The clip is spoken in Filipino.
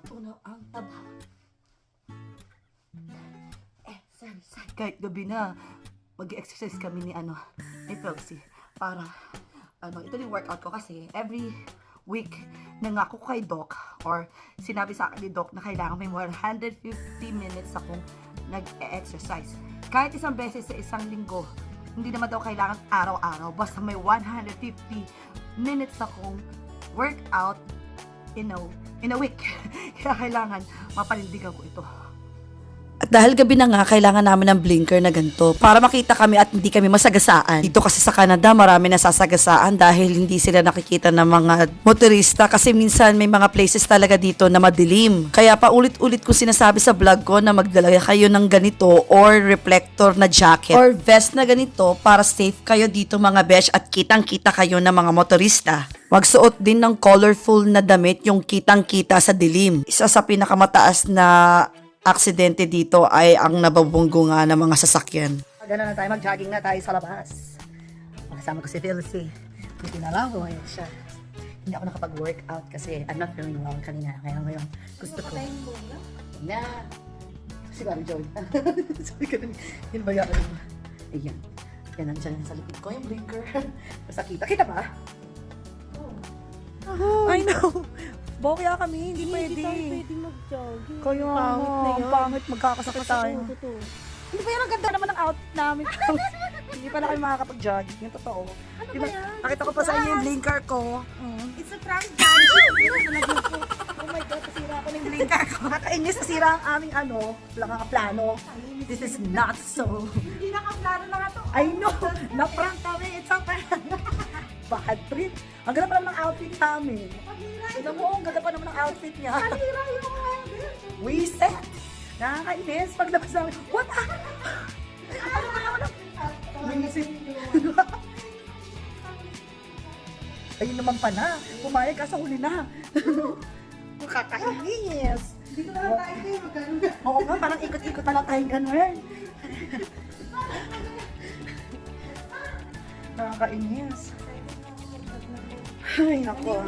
matunaw ang taba. Eh, sorry, sorry. Kahit gabi na, mag-exercise kami ni ano, ni Proxy. Para, ano, ito yung workout ko kasi every week nangako ko kay Doc or sinabi sa akin ni Doc na kailangan may 150 minutes akong nag-exercise. Kahit isang beses sa isang linggo, hindi naman daw kailangan araw-araw. Basta may 150 minutes akong workout in a, in a week. Kaya kailangan mapanindigan ko ito. At dahil gabi na nga, kailangan namin ng blinker na ganito para makita kami at hindi kami masagasaan. Dito kasi sa Canada, marami nasasagasaan dahil hindi sila nakikita ng mga motorista kasi minsan may mga places talaga dito na madilim. Kaya paulit-ulit ko sinasabi sa vlog ko na magdala kayo ng ganito or reflector na jacket or vest na ganito para safe kayo dito mga besh at kitang-kita kayo ng mga motorista. Magsuot din ng colorful na damit yung kitang-kita sa dilim. Isa sa pinakamataas na aksidente dito ay ang nababunggo nga ng mga sasakyan. Gano'n na tayo, mag-jogging na tayo sa labas. Makasama ko si Philcy. Buti na lang, bumayag siya. Hindi ako nakapag-workout kasi I'm not feeling well kanina. Kaya ngayon, gusto ko. Na. Si Mami Joy. Sabi ka rin, yun ba yan? Ayan. Yan, nandiyan sa likod ko yung blinker. Basta kita. Kita ba? I know. Bokya kami, hindi Hindi tayo pwede mag-jogging. Kaya Pangit na yan. pangit, magkakasakit tayo. Totoo. Hindi ba yan ang ganda naman ng outfit namin? hindi pala kami makakapag-jogging, yung totoo. Ano ba yan? Nakita ko pa sa inyo yung blinker ko. Mm. It's a prank, guys. Oh my God, nasira ako ng blinker ko. Nakainis, nasira ang aming ano, plano. This is not so. Hindi nakaplano na nga to. I know, na-prank Bad trip. Ang ganda pa naman ng outfit namin. Tignan mo, ang ganda pa naman ng outfit niya. Yung We set. Nakakainis. Paglabas namin, what? Ah! Ano ba naman? Wisit. Ayun naman pa na. Pumayag ka sa huli na. Kakainis. Hindi ko naman tayo kayo magkano na. Oo nga, parang ikot-ikot na lang tayong ganun. Nakakainis. Ay, nako.